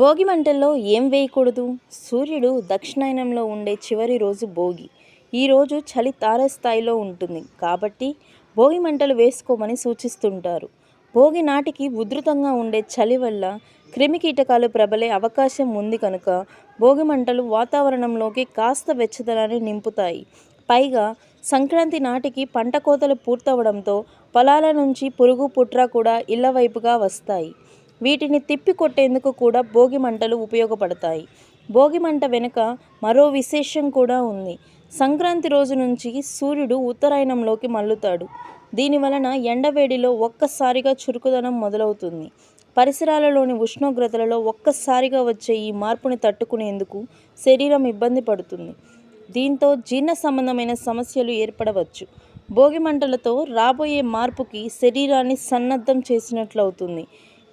భోగి మంటల్లో ఏం వేయకూడదు? సూర్యుడు దక్షిణాయనంలో ఉండే చివరి రోజు భోగి. ఈ రోజు చలి తారస్థాయిలో ఉంటుంది. కాబట్టి భోగి మంటలు వేసుకోమని సూచిస్తుంటారు. భోగి నాటికి ఉధృతంగా ఉండే చలి వల్ల క్రిమి కీటకాలు ప్రబలే అవకాశం ఉంది కనుక భోగి మంటలు వాతావరణంలోకి కాస్త వెచ్చదనాన్ని నింపుతాయి. పైగా సంక్రాంతి నాటికి పంట కోతలు పూర్తవడంతో పొలాల నుంచి పురుగు పుట్ర కూడా ఇళ్ళ వైపుగా వస్తాయి. వీటిని తిప్పి కొట్టేందుకు కూడా భోగి మంటలు ఉపయోగపడతాయి. భోగి మంట వెనుక మరో విశేషం కూడా ఉంది. సంక్రాంతి రోజు నుంచి సూర్యుడు ఉత్తరాయణంలోకి మల్లుతాడు దీనివలన ఎండవేడిలో ఒక్కసారిగా చురుకుదనం మొదలవుతుంది. పరిసరాలలోని ఉష్ణోగ్రతలలో ఒక్కసారిగా వచ్చే ఈ మార్పుని తట్టుకునేందుకు శరీరం ఇబ్బంది పడుతుంది. దీంతో జీర్ణ సంబంధమైన సమస్యలు ఏర్పడవచ్చు. భోగి మంటలతో రాబోయే మార్పుకి శరీరాన్ని సన్నద్ధం చేసినట్లవుతుంది.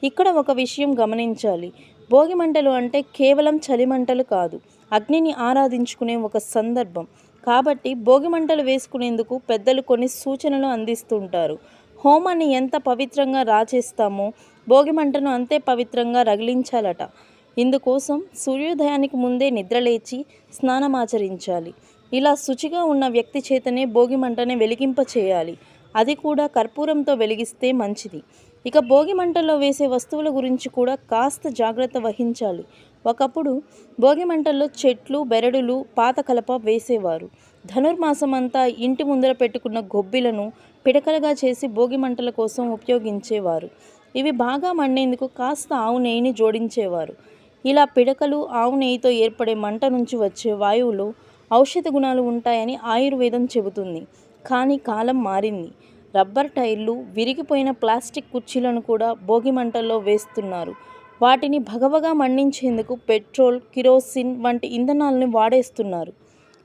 ఇక్కడ ఒక విషయం గమనించాలి. భోగి మంటలు అంటే కేవలం చలి మంటలు కాదు. అగ్నిని ఆరాధించుకునే ఒక సందర్భం. కాబట్టి భోగి మంటలు వేసుకునేందుకు పెద్దలు కొన్ని సూచనలు అందిస్తుంటారు. హోమాన్ని ఎంత పవిత్రంగా రాచేస్తామో భోగి మంటను అంతే పవిత్రంగా రగిలించాలట. ఇందుకోసం సూర్యోదయానికి ముందే నిద్రలేచి స్నానమాచరించాలి ఇలా శుచిగా ఉన్న వ్యక్తి చేతనే భోగిమంటను వెలిగింప చేయాలి అది కూడా కర్పూరంతో వెలిగిస్తే మంచిది. ఇక భోగి మంటల్లో వేసే వస్తువుల గురించి కూడా కాస్త జాగ్రత్త వహించాలి. ఒకప్పుడు భోగి మంటల్లో చెట్లు బెరడులు పాత కలప వేసేవారు. ధనుర్మాసం అంతా ఇంటి ముందర పెట్టుకున్న గొబ్బిలను పిడకలుగా చేసి భోగి మంటల కోసం ఉపయోగించేవారు. ఇవి బాగా మండేందుకు కాస్త ఆవు నెయ్యిని జోడించేవారు. ఇలా పిడకలు ఆవు నెయ్యితో ఏర్పడే మంట నుంచి వచ్చే వాయువులో ఔషధ గుణాలు ఉంటాయని ఆయుర్వేదం చెబుతుంది. కానీ కాలం మారింది. రబ్బర్ టైర్లు విరిగిపోయిన ప్లాస్టిక్ కుర్చీలను కూడా భోగి మంటల్లో వేస్తున్నారు. వాటిని భగభగా మండించేందుకు పెట్రోల్ కిరోసిన్ వంటి ఇంధనాలను వాడేస్తున్నారు.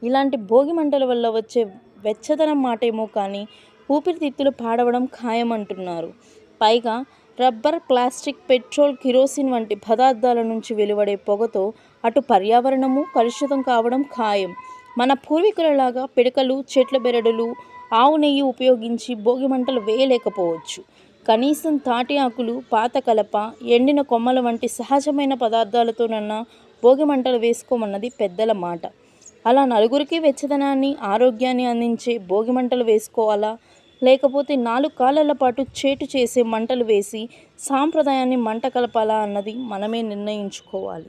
ఇలాంటి భోగి మంటల వల్ల వచ్చే వెచ్చదనం మాటేమో కానీ ఊపిరితిత్తులు పాడవడం ఖాయమంటున్నారు. పైగా రబ్బర్ ప్లాస్టిక్ పెట్రోల్ కిరోసిన్ వంటి పదార్థాల నుంచి వెలువడే పొగతో అటు పర్యావరణము కలుషితం కావడం ఖాయం. మన పూర్వీకులలాగా పిడకలు చెట్ల బెరడులు ఆవు నెయ్యి ఉపయోగించి భోగి మంటలు వేయలేకపోవచ్చు. కనీసం తాటి ఆకులు పాత కలప ఎండిన కొమ్మల వంటి సహజమైన పదార్థాలతోనన్నా భోగి మంటలు వేసుకోమన్నది పెద్దల మాట. అలా నలుగురికి వెచ్చదనాన్ని ఆరోగ్యాన్ని అందించే భోగి మంటలు వేసుకోవాలా? లేకపోతే నాలుగు కాలాల పాటు చేటు చేసే మంటలు వేసి సాంప్రదాయాన్ని మంట కలపాలా అన్నది మనమే నిర్ణయించుకోవాలి.